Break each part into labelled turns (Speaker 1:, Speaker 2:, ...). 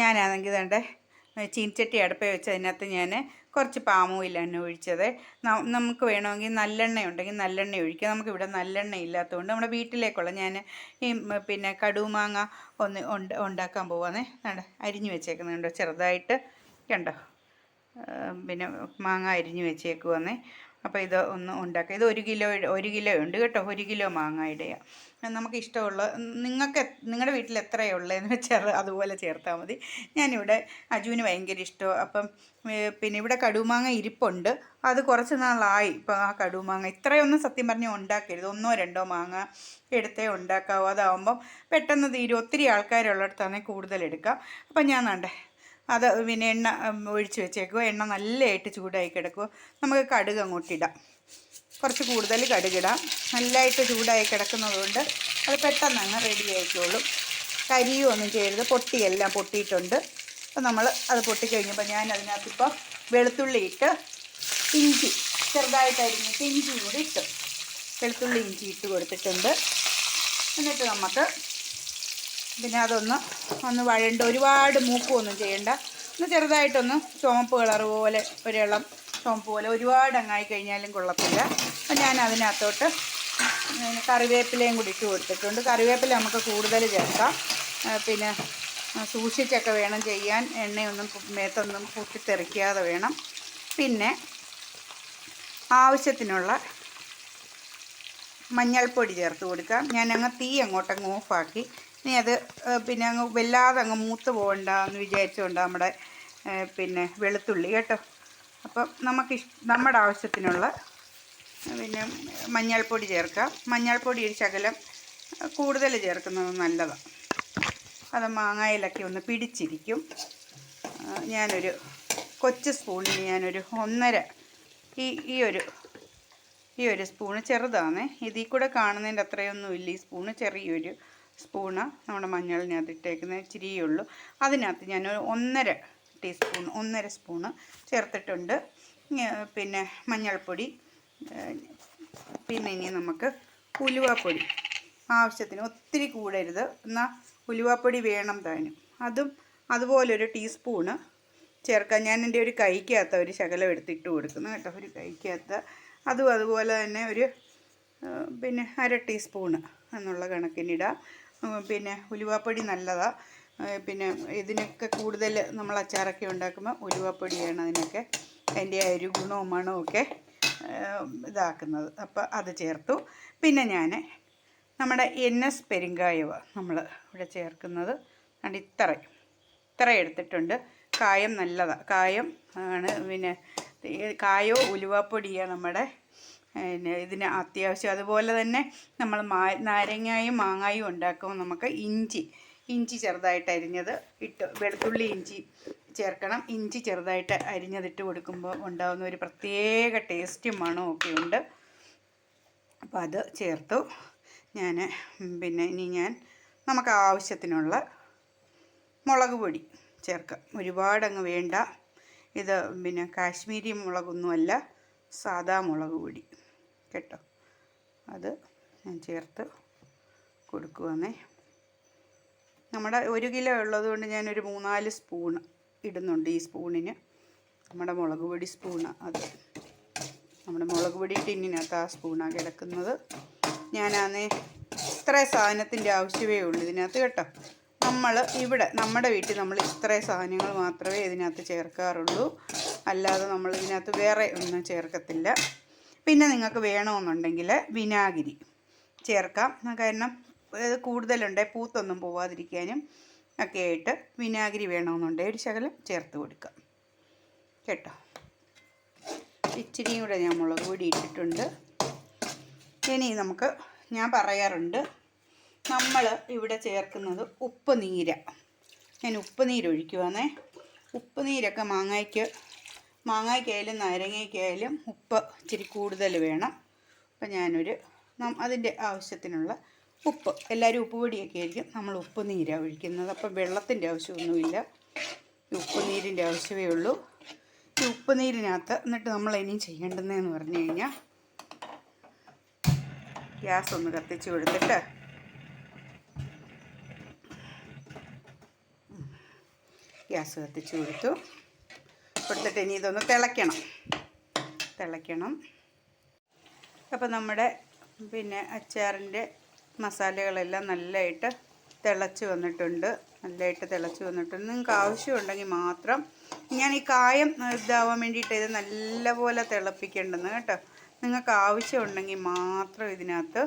Speaker 1: ഞാനാണെങ്കിൽ ഇതേണ്ട ചീനച്ചട്ടി അടുപ്പേ വെച്ച് അതിനകത്ത് ഞാൻ കുറച്ച് പാമോയിൽ എണ്ണ ഒഴിച്ചത് നമുക്ക് വേണമെങ്കിൽ നല്ലെണ്ണ ഉണ്ടെങ്കിൽ നല്ലെണ്ണ ഒഴിക്കുക. നമുക്കിവിടെ നല്ലെണ്ണ ഇല്ലാത്തതുകൊണ്ട് നമ്മുടെ വീട്ടിലേക്കുള്ള ഞാൻ ഈ പിന്നെ കടുമാങ്ങ ഒന്ന് ഉണ്ട് ഉണ്ടാക്കാൻ പോവാന്നേ. നട അരിഞ്ഞു വെച്ചേക്കുന്നുണ്ടോ. ചെറുതായിട്ട് കണ്ടോ പിന്നെ മാങ്ങ അരിഞ്ഞു വെച്ചേക്കുവന്നേ. അപ്പോൾ ഇത് ഒന്ന് ഉണ്ടാക്കുക. ഇത് ഒരു കിലോ ഒരു കിലോ ഉണ്ട് കേട്ടോ. ഒരു കിലോ മാങ്ങ ഇടുക. നമുക്ക് ഇഷ്ടമുള്ള നിങ്ങൾക്ക് നിങ്ങളുടെ വീട്ടിൽ എത്രയേ ഉള്ളതെന്ന് വെച്ചാൽ അതുപോലെ ചേർത്താൽ മതി. ഞാനിവിടെ അജുവിന് ഭയങ്കര ഇഷ്ടമാണ് അപ്പം പിന്നെ ഇവിടെ കടുമാങ്ങ ഇരിപ്പുണ്ട്. അത് കുറച്ച് നാളായി. ഇപ്പം ആ കടുമാങ്ങ ഇത്രയൊന്നും സത്യം പറഞ്ഞാൽ ഉണ്ടാക്കരുത്. ഒന്നോ രണ്ടോ മാങ്ങ എടുത്തേ ഉണ്ടാക്കാവൂ. അതാവുമ്പം പെട്ടെന്ന് തീരും ഒത്തിരി ആൾക്കാരുള്ളിടത്താണെങ്കിൽ കൂടുതൽ എടുക്കാം. അപ്പം ഞാൻ വേണ്ടേ അത് പിന്നെ എണ്ണ ഒഴിച്ച് വെച്ചേക്കുക എണ്ണ നല്ലതായിട്ട് ചൂടായി കിടക്കുക നമുക്ക് കടുക് അങ്ങോട്ട് ഇടാം. കുറച്ച് കൂടുതൽ കടുകിടാം നല്ലതായിട്ട് ചൂടായി കിടക്കുന്നതുകൊണ്ട് അത് പെട്ടെന്ന് അങ്ങ് റെഡി ആയിക്കോളും. കരിയും ഒന്നും ചെയ്യരുത്. പൊട്ടിയെല്ലാം പൊട്ടിയിട്ടുണ്ട്. അപ്പോൾ നമ്മൾ അത് പൊട്ടിക്കഴിഞ്ഞപ്പോൾ ഞാൻ അതിനകത്തിപ്പോൾ വെളുത്തുള്ളി ഇട്ട് ഇഞ്ചി ചെറുതായിട്ട് അരിഞ്ഞിട്ട് ഇഞ്ചി കൂടി ഇട്ടു. വെളുത്തുള്ളി ഇഞ്ചി ഇട്ട് കൊടുത്തിട്ടുണ്ട്. എന്നിട്ട് നമുക്ക് പിന്നെ അതൊന്ന് ഒന്ന് വഴണ്ട്. ഒരുപാട് മൂക്കുമൊന്നും ചെയ്യണ്ട. ഒന്ന് ചെറുതായിട്ടൊന്ന് ചുവപ്പ് കളർ പോലെ ഒരിളം ചുവപ്പ് പോലെ ഒരുപാട് അങ്ങായി കഴിഞ്ഞാലും കൊള്ളത്തില്ല. അപ്പം ഞാൻ അതിനകത്തോട്ട് കറിവേപ്പിലയും കൂടി ഇട്ട് കൊടുത്തിട്ടുണ്ട്. കറിവേപ്പില നമുക്ക് കൂടുതൽ ചേർക്കാം. പിന്നെ സൂക്ഷിച്ചൊക്കെ വേണം ചെയ്യാൻ. എണ്ണയൊന്നും മേത്തൊന്നും കൂട്ടിത്തെറിക്കാതെ വേണം. പിന്നെ ആവശ്യത്തിനുള്ള മഞ്ഞൾപ്പൊടി ചേർത്ത് കൊടുക്കാം. ഞാൻ തീ അങ്ങോട്ടങ്ങ് ഓഫാക്കി ഇനി അത് പിന്നെ അങ്ങ് വല്ലാതെ അങ്ങ് മൂത്ത് പോകണ്ട എന്ന് വിചാരിച്ചുകൊണ്ട് നമ്മുടെ പിന്നെ വെളുത്തുള്ളി കേട്ടോ. അപ്പം നമുക്ക് നമ്മുടെ ആവശ്യത്തിനുള്ള പിന്നെ മഞ്ഞൾപ്പൊടി ചേർക്കാം. മഞ്ഞൾപ്പൊടി ഒരു ശകലം കൂടുതൽ ചേർക്കുന്നത് നല്ലതാണ് അത് മാങ്ങയിലൊക്കെ ഒന്ന് പിടിച്ചിരിക്കും. ഞാനൊരു കൊച്ചു സ്പൂണിന് ഞാനൊരു ഒന്നര ഈ ഈ ഒരു ഈ ഒരു സ്പൂണ് ചെറുതാണ്. ഇതിൽ കൂടെ കാണുന്നതിന്റെ അത്രയൊന്നും ഇല്ല ഈ സ്പൂണ് ചെറിയൊരു സ്പൂണ് നമ്മുടെ മഞ്ഞളിനകത്ത് ഇട്ടേക്കുന്ന ഇച്ചിരിയേ ഉള്ളൂ അതിനകത്ത് ഞാൻ ഒന്നര ടീസ്പൂൺ ഒന്നര സ്പൂണ് ചേർത്തിട്ടുണ്ട്. പിന്നെ മഞ്ഞൾപ്പൊടി പിന്നെ ഇനി നമുക്ക് ഉലുവാപ്പൊടി ആവശ്യത്തിന് ഒത്തിരി കൂടരുത്. എന്നാൽ ഉലുവാപ്പൊടി വേണം താനും. അതും അതുപോലൊരു ടീസ്പൂണ് ചേർക്കാൻ ഞാൻ എന്റെ ഒരു കൈക്കകത്ത് ഒരു ശകലം എടുത്തിട്ട് കൊടുക്കുന്നു കേട്ടോ. ഒരു കൈക്കകത്ത് അതും അതുപോലെ തന്നെ ഒരു പിന്നെ അര ടീസ്പൂണ് എന്നുള്ള കണക്കിനിടാം. പിന്നെ ഉലുവാപ്പൊടി നല്ലതാണ് പിന്നെ ഇതിനൊക്കെ കൂടുതൽ നമ്മൾ അച്ചാറൊക്കെ ഉണ്ടാക്കുമ്പോൾ ഉലുവാപ്പൊടിയാണ് അതിനൊക്കെ അതിന്റെ ആ ഒരു ഗുണവും മണവും ഇതാക്കുന്നത്. അപ്പോൾ അത് ചേർത്തു. പിന്നെ ഞാൻ നമ്മുടെ എൻ എസ് പെരുങ്കായവ നമ്മൾ ഇവിടെ ചേർക്കുന്നത്. അതുകൊണ്ട് ഇത്ര ഇത്ര എടുത്തിട്ടുണ്ട്. കായം നല്ലതാണ് കായം ആണ് പിന്നെ കായോ ഉലുവാപ്പൊടിയാണ് നമ്മുടെ പിന്നെ ഇതിന് അത്യാവശ്യം അതുപോലെ തന്നെ നമ്മൾ മാ നാരങ്ങായും മാങ്ങായും ഉണ്ടാക്കുമ്പോൾ നമുക്ക് ഇഞ്ചി ഇഞ്ചി ചെറുതായിട്ട് അരിഞ്ഞത് ഇട്ട് വെളുത്തുള്ളി ഇഞ്ചി ചേർക്കണം. ഇഞ്ചി ചെറുതായിട്ട് അരിഞ്ഞതിട്ട് കൊടുക്കുമ്പോൾ ഉണ്ടാകുന്ന ഒരു പ്രത്യേക ടേസ്റ്റും മണവും ഒക്കെ ഉണ്ട്. അപ്പോൾ അത് ചേർത്തു. ഞാൻ പിന്നെ ഇനി ഞാൻ നമുക്ക് ആവശ്യത്തിനുള്ള മുളക് പൊടി ചേർക്കാം. ഒരുപാടങ്ങ് വേണ്ട. ഇത് പിന്നെ കാശ്മീരി മുളകൊന്നുമല്ല സാദാ മുളക് പൊടി. കേട്ടോ. അത് ഞാൻ ചേർത്ത് കൊടുക്കുവാന്നേ നമ്മുടെ ഒരു കിലോ ഉള്ളത് കൊണ്ട് ഞാനൊരു മൂന്നാൽ സ്പൂൺ ഇടുന്നുണ്ട് ഈ സ്പൂണിന്. നമ്മുടെ മുളക് പൊടി സ്പൂണ് അത് നമ്മുടെ മുളക് പൊടി ടിന്നിനകത്ത് ആ സ്പൂണാണ് കിടക്കുന്നത്. ഞാനാന്നേ ഇത്ര സാധനത്തിന്റെ ആവശ്യമേ ഉള്ളൂ ഇതിനകത്ത് കേട്ടോ. നമ്മൾ ഇവിടെ നമ്മുടെ വീട്ടിൽ നമ്മൾ ഇത്രയും സാധനങ്ങൾ മാത്രമേ ഇതിനകത്ത് ചേർക്കാറുള്ളൂ. അല്ലാതെ നമ്മൾ ഇതിനകത്ത് വേറെ ഒന്നും ചേർക്കത്തില്ല. പിന്നെ നിങ്ങൾക്ക് വേണമെന്നുണ്ടെങ്കിൽ വിനാഗിരി ചേർക്കാം. കാരണം ഇത് കൂടുതലുണ്ട് പൂത്തൊന്നും പോവാതിരിക്കാനും ഒക്കെ ആയിട്ട് വിനാഗിരി വേണമെന്നുണ്ടെങ്കിൽ ഒരു ശകലം ചേർത്ത് കൊടുക്കാം. കേട്ടോ? ഇച്ചിരിയും കൂടെ ഞാൻ മുളക് പൊടി ഇട്ടിട്ടുണ്ട്. ഇനി നമുക്ക് ഞാൻ പറയാറുണ്ട് നമ്മൾ ഇവിടെ ചേർക്കുന്നത് ഉപ്പ് നീര. ഞാൻ ഉപ്പ് നീരൊഴിക്കുവാന്നേ ഉപ്പ് നീരൊക്കെ മാങ്ങയ്ക്ക് മാങ്ങയ്ക്കായാലും നാരങ്ങയ്ക്കായാലും ഉപ്പ് ഇച്ചിരി കൂടുതൽ വേണം. അപ്പം ഞാനൊരു അതിന്റെ ആവശ്യത്തിനുള്ള ഉപ്പ്. എല്ലാവരും ഉപ്പ് പൊടിയൊക്കെ ആയിരിക്കും നമ്മൾ ഉപ്പ് നീരാണ് ഒഴിക്കുന്നത്. അപ്പം വെള്ളത്തിന്റെ ആവശ്യമൊന്നുമില്ല. ഉപ്പ് നീരിന്റെ ആവശ്യമേ ഉള്ളൂ. ഈ ഉപ്പ് നീരിനകത്ത് എന്നിട്ട് നമ്മൾ ഇനിയും ചെയ്യേണ്ടതെന്ന് പറഞ്ഞു കഴിഞ്ഞാൽ ഗ്യാസ് ഒന്ന് കത്തിച്ച് കൊടുത്തിട്ട് ഗ്യാസ് കത്തിച്ച് കൊടുത്തു. കൊടുത്തിട്ട് ഇനി ഇതൊന്ന് തിളയ്ക്കണം. തിളയ്ക്കണം. അപ്പോൾ നമ്മുടെ പിന്നെ അച്ചാറിന്റെ മസാലകളെല്ലാം നല്ലതായിട്ട് തിളച്ച് വന്നിട്ടുണ്ട്. നല്ലതായിട്ട് തിളച്ച് വന്നിട്ടുണ്ട്. നിങ്ങൾക്ക് ആവശ്യമുണ്ടെങ്കിൽ മാത്രം ഞാൻ ഈ കായം ഇതാവാൻ വേണ്ടിയിട്ട് ഇത് നല്ലപോലെ തിളപ്പിക്കേണ്ടെന്ന് കേട്ടോ. നിങ്ങൾക്ക് ആവശ്യമുണ്ടെങ്കിൽ മാത്രം ഇതിനകത്ത്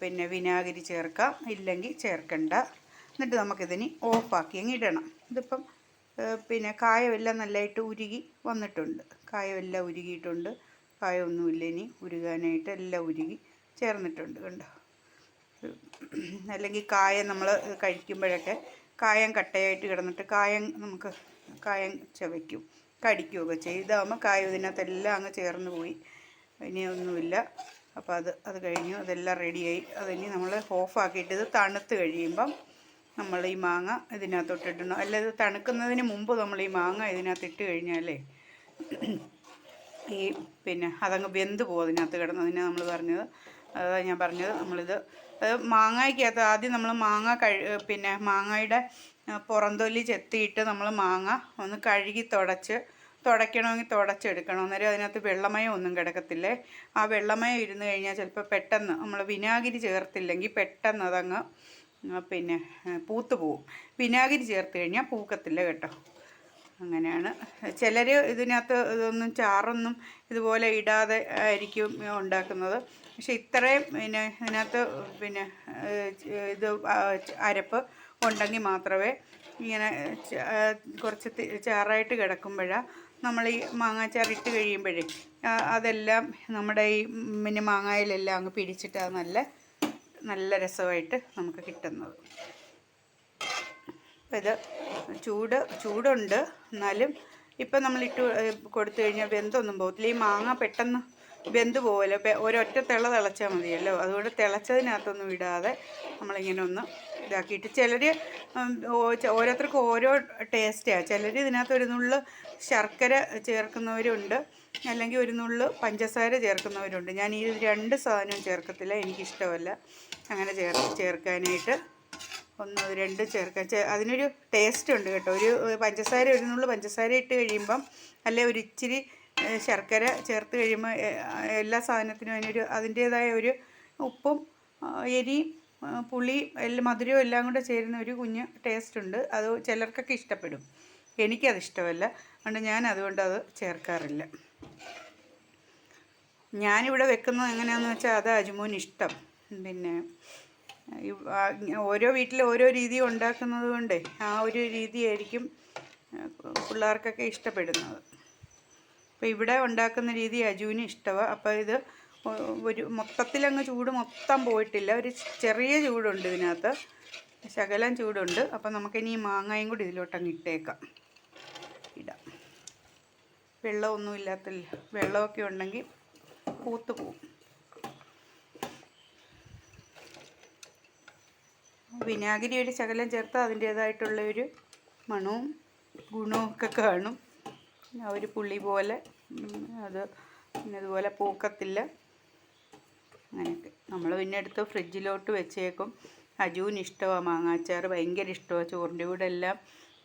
Speaker 1: പിന്നെ വിനാഗിരി ചേർക്കാം. ഇല്ലെങ്കിൽ ചേർക്കണ്ട. എന്നിട്ട് നമുക്കിതിനി ഓഫാക്കി അങ്ങ് ഇടണം. ഇതിപ്പം പിന്നെ കായമെല്ലാം നല്ലതായിട്ട് ഉരുകി വന്നിട്ടുണ്ട്. കായമെല്ലാം ഉരുകിയിട്ടുണ്ട്. കായമൊന്നുമില്ല ഇനി. ഉരുകാനായിട്ട് എല്ലാം ഉരുകി ചേർന്നിട്ടുണ്ട് കണ്ടോ? അല്ലെങ്കിൽ കായം നമ്മൾ കഴിക്കുമ്പോഴൊക്കെ കായം കട്ടയായിട്ട് കിടന്നിട്ട് കായം നമുക്ക് കായം ചവയ്ക്കും കടിക്കുകയൊക്കെ ചെയ്യും. ഇതാകുമ്പോൾ കായം ഇതിനകത്തെല്ലാം അങ്ങ് ചേർന്ന് പോയി. ഇനി ഒന്നുമില്ല. അപ്പോൾ അത് അത് കഴിഞ്ഞു. അതെല്ലാം റെഡിയായി. അതിനി നമ്മൾ ഓഫാക്കിയിട്ട് ഇത് തണുത്ത് കഴിയുമ്പം നമ്മൾ ഈ മാങ്ങ ഇതിനകത്തോട്ട് ഇടണം അല്ല ഇത് തണുക്കുന്നതിന് മുമ്പ് നമ്മൾ ഈ മാങ്ങ ഇതിനകത്ത് ഇട്ട് കഴിഞ്ഞാലേ ഈ പിന്നെ അതങ്ങ് വെന്ത് പോകും അതിനകത്ത് കിടന്നതിനെ നമ്മൾ പറഞ്ഞത്. അതാ ഞാൻ പറഞ്ഞത്. നമ്മളിത് അത് മാങ്ങയ്ക്കകത്ത് ആദ്യം നമ്മൾ മാങ്ങ കഴി പിന്നെ മാങ്ങയുടെ പുറന്തൊല്ലി ചെത്തിയിട്ട് നമ്മൾ മാങ്ങ ഒന്ന് കഴുകി തുടച്ച് തുടയ്ക്കണമെങ്കിൽ തുടച്ചെടുക്കണം. അന്നേരം അതിനകത്ത് വെള്ളമയം ഒന്നും കിടക്കത്തില്ലേ? ആ വെള്ളമയം ഇരുന്ന് കഴിഞ്ഞാൽ ചിലപ്പോൾ പെട്ടെന്ന് നമ്മൾ വിനാഗിരി ചേർത്തില്ലെങ്കിൽ പെട്ടെന്ന് അതങ്ങ് പിന്നെ പൂത്ത് പോവും. വിനാഗിരി ചേർത്ത് കഴിഞ്ഞാൽ പൂക്കത്തില്ല കേട്ടോ. അങ്ങനെയാണ്. ചിലർ ഇതിനകത്ത് ഇതൊന്നും ചാറൊന്നും ഇതുപോലെ ഇടാതെ ആയിരിക്കും ഉണ്ടാക്കുന്നത്. പക്ഷെ ഇത്രയും പിന്നെ ഇതിനകത്ത് പിന്നെ ഇത് അരപ്പ് ഉണ്ടെങ്കിൽ മാത്രമേ ഇങ്ങനെ കുറച്ച് ചാറായിട്ട് കിടക്കുമ്പോഴാണ് നമ്മൾ ഈ മാങ്ങാച്ചാർ ഇട്ട് കഴിയുമ്പോഴേ അതെല്ലാം നമ്മുടെ ഈ പിന്നെ മാങ്ങായിലെല്ലാം അങ്ങ് പിടിച്ചിട്ട് അത് നല്ല നല്ല രസമായിട്ട് നമുക്ക് കിട്ടുന്നത്. ഇത് ചൂട് ചൂടുണ്ട്. എന്നാലും ഇപ്പം നമ്മൾ ഇട്ട് കൊടുത്തു കഴിഞ്ഞാൽ വെന്തൊന്നും പോകത്തില്ല. ഈ മാങ്ങ പെട്ടെന്ന് വെന്ത് പോകല്ലോ ഒരൊറ്റ തിള തിളച്ചാൽ മതിയല്ലോ. അതുകൊണ്ട് തിളച്ചതിനകത്തൊന്നും ഇടാതെ നമ്മളിങ്ങനെ ഒന്ന് ഇതാക്കിയിട്ട് ചിലർ ഓരോരുത്തർക്കും ഓരോ ടേസ്റ്റാണ് ചിലർ ഇതിനകത്ത് ഒരു നുള്ള് ശർക്കര ചേർക്കുന്നവരുണ്ട്. അല്ലെങ്കിൽ ഒരു നുള്ള് പഞ്ചസാര ചേർക്കുന്നവരുണ്ട്. ഞാൻ ഈ രണ്ട് സാധനവും ചേർക്കത്തില്ല. എനിക്കിഷ്ടമല്ല അങ്ങനെ ചേർ ചേർക്കാനായിട്ട്. ഒന്ന് രണ്ട് ചേർക്കാം അതിനൊരു ടേസ്റ്റ് ഉണ്ട് കേട്ടോ. ഒരു പഞ്ചസാര ഒരു നുള്ളു പഞ്ചസാര ഇട്ട് കഴിയുമ്പം അല്ലെ ഒരു ഇച്ചിരി ശർക്കര ചേർത്ത് കഴിയുമ്പോൾ എല്ലാ സാധനത്തിനും അതിനൊരു അതിന്റേതായ ഒരു ഉപ്പും എരിയും പുളി എല്ലാം മധുരവും എല്ലാം കൂടെ ചേരുന്ന ഒരു കുഞ്ഞ് ടേസ്റ്റ് ഉണ്ട്. അത് ചിലർക്കൊക്കെ ഇഷ്ടപ്പെടും. എനിക്കത് ഇഷ്ടമല്ല. അതുകൊണ്ട് ഞാൻ അതുകൊണ്ട് അത് ചേർക്കാറില്ല. ഞാനിവിടെ വെക്കുന്നത് എങ്ങനെയാണെന്ന് വെച്ചാൽ അത് അജുമോന് ഇഷ്ടം. പിന്നെ ഓരോ വീട്ടിൽ ഓരോ രീതി ഉണ്ടാക്കുന്നത് കൊണ്ടേ ആ ഒരു രീതിയായിരിക്കും പിള്ളേർക്കൊക്കെ ഇഷ്ടപ്പെടുന്നത്. അപ്പോൾ ഇവിടെ ഉണ്ടാക്കുന്ന രീതി അജുവിന് ഇഷ്ടമാണ് അപ്പോൾ ഇത് ഒരു മൊത്തത്തിലങ്ങ് ചൂട് മൊത്തം പോയിട്ടില്ല. ഒരു ചെറിയ ചൂടുണ്ട് ഇതിനകത്ത്. ശകലം ചൂടുണ്ട്. അപ്പോൾ നമുക്കിനി മാങ്ങയും കൂടി ഇതിലോട്ടങ്ങ് ഇട്ടേക്കാം. ഇടാം. വെള്ളമൊന്നും ഇല്ലാത്തില്ല. വെള്ളമൊക്കെ ഉണ്ടെങ്കിൽ പൂത്ത് പോവും. വിനാഗിരി ഒരു ശകലം ചേർത്ത് അതിന്റേതായിട്ടുള്ള ഒരു മണവും ഗുണവും ഒക്കെ കാണും. ഒരു പുള്ളി പോലെ അത് പിന്നെ അതുപോലെ പൂക്കത്തില്ല. അങ്ങനെയൊക്കെ. നമ്മൾ പിന്നെ എടുത്ത് ഫ്രിഡ്ജിലോട്ട് വെച്ചേക്കും. അജുവിന് ഇഷ്ടമാണ് മാങ്ങാച്ചാർ ഭയങ്കര ഇഷ്ടമാണ് ചോറിന്റെ കൂടെ എല്ലാം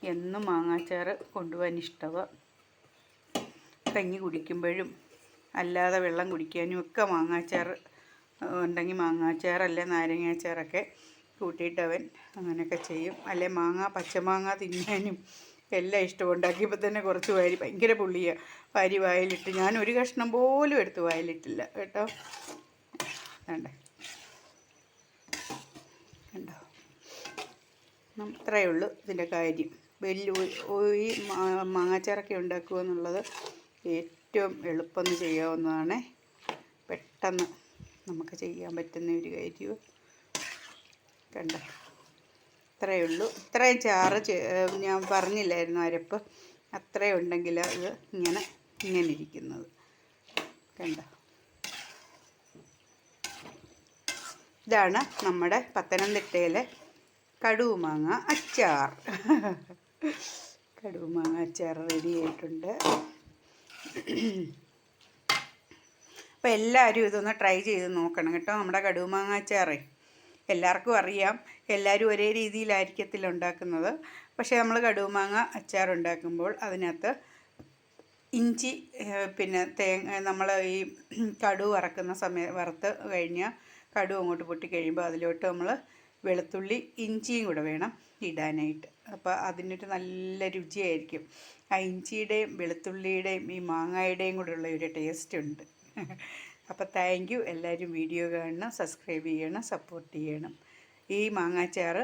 Speaker 1: എന്നും മാങ്ങാച്ചാർ കൊണ്ടുപോകാൻ ഇഷ്ടമാണ് കഞ്ഞി കുടിക്കുമ്പോഴും അല്ലാതെ വെള്ളം കുടിക്കാനും ഒക്കെ മാങ്ങാച്ചാർ ഉണ്ടെങ്കിൽ മാങ്ങാച്ചാർ അല്ലെ നാരങ്ങാച്ചാറൊക്കെ കൂട്ടിയിട്ടവൻ അങ്ങനെയൊക്കെ ചെയ്യും. അല്ലെ മാങ്ങ പച്ചമാങ്ങ തിന്നാനും എല്ലാം ഇഷ്ടം ഉണ്ടാക്കിയപ്പോൾ തന്നെ കുറച്ച് വാരി ഭയങ്കര പുള്ളിയാണ് വാരി വായിലിട്ട് ഞാൻ ഒരു കഷ്ണം പോലും എടുത്ത് വായിലിട്ടില്ല കേട്ടോ. വേണ്ടേ കണ്ടോ? അത്രയേ ഉള്ളൂ ഇതിന്റെ കാര്യം. വലിയ ഈ മാങ്ങാച്ചാറൊക്കെ ഉണ്ടാക്കുക എന്നുള്ളത് ഏറ്റവും എളുപ്പം ചെയ്യാവുന്നതാണ്. പെട്ടെന്ന് നമുക്ക് ചെയ്യാൻ പറ്റുന്ന ഒരു കാര്യവും. കണ്ടോ? ഇത്രയേ ഉള്ളൂ. ഇത്രയും ചാറ് ഞാൻ പറഞ്ഞില്ലായിരുന്നു അരപ്പ്. അത്രയും ഉണ്ടെങ്കിൽ അത് ഇങ്ങനെ ഇങ്ങനെ ഇരിക്കുന്നത്. കണ്ടോ? ഇതാണ് നമ്മുടെ പത്തനംതിട്ടയിലെ കടുമാങ്ങ അച്ചാർ. കടുമാങ്ങ അച്ചാർ റെഡി ആയിട്ടുണ്ട്. അപ്പോൾ എല്ലാവരും ഇതൊന്ന് ട്രൈ ചെയ്ത് നോക്കണം കേട്ടോ. നമ്മുടെ കടുമാങ്ങ അച്ചാറേ. എല്ലാവർക്കും അറിയാം. എല്ലാവരും ഒരേ രീതിയിലായിരിക്കത്തില്ല ഉണ്ടാക്കുന്നത്. പക്ഷേ നമ്മൾ കടുമാങ്ങ അച്ചാർ ഉണ്ടാക്കുമ്പോൾ അതിനകത്ത് ഇഞ്ചി പിന്നെ തേങ്ങ നമ്മൾ ഈ കടു വറക്കുന്ന സമയം വറുത്ത് കഴിഞ്ഞ് കടു അങ്ങോട്ട് പൊട്ടി കഴിയുമ്പോൾ അതിലോട്ട് നമ്മൾ വെളുത്തുള്ളി ഇഞ്ചിയും കൂടെ വേണം ഇടാനായിട്ട്. അപ്പോൾ അതിനൊരു നല്ല രുചിയായിരിക്കും. ആ ഇഞ്ചിയുടെയും വെളുത്തുള്ളിയുടെയും ഈ മാങ്ങയുടെയും കൂടെ ഉള്ള ഒരു ടേസ്റ്റ് ഉണ്ട്. അപ്പോൾ താങ്ക് യു എല്ലാവരും വീഡിയോ കാണണം സബ്സ്ക്രൈബ് ചെയ്യണം സപ്പോർട്ട് ചെയ്യണം. ഈ മാങ്ങാച്ചാറ്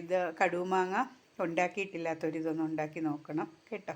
Speaker 1: ഇത് കടുമാങ്ങ ഉണ്ടാക്കിയിട്ടില്ലാത്തവരിതൊന്നും ഉണ്ടാക്കി നോക്കണം കേട്ടോ?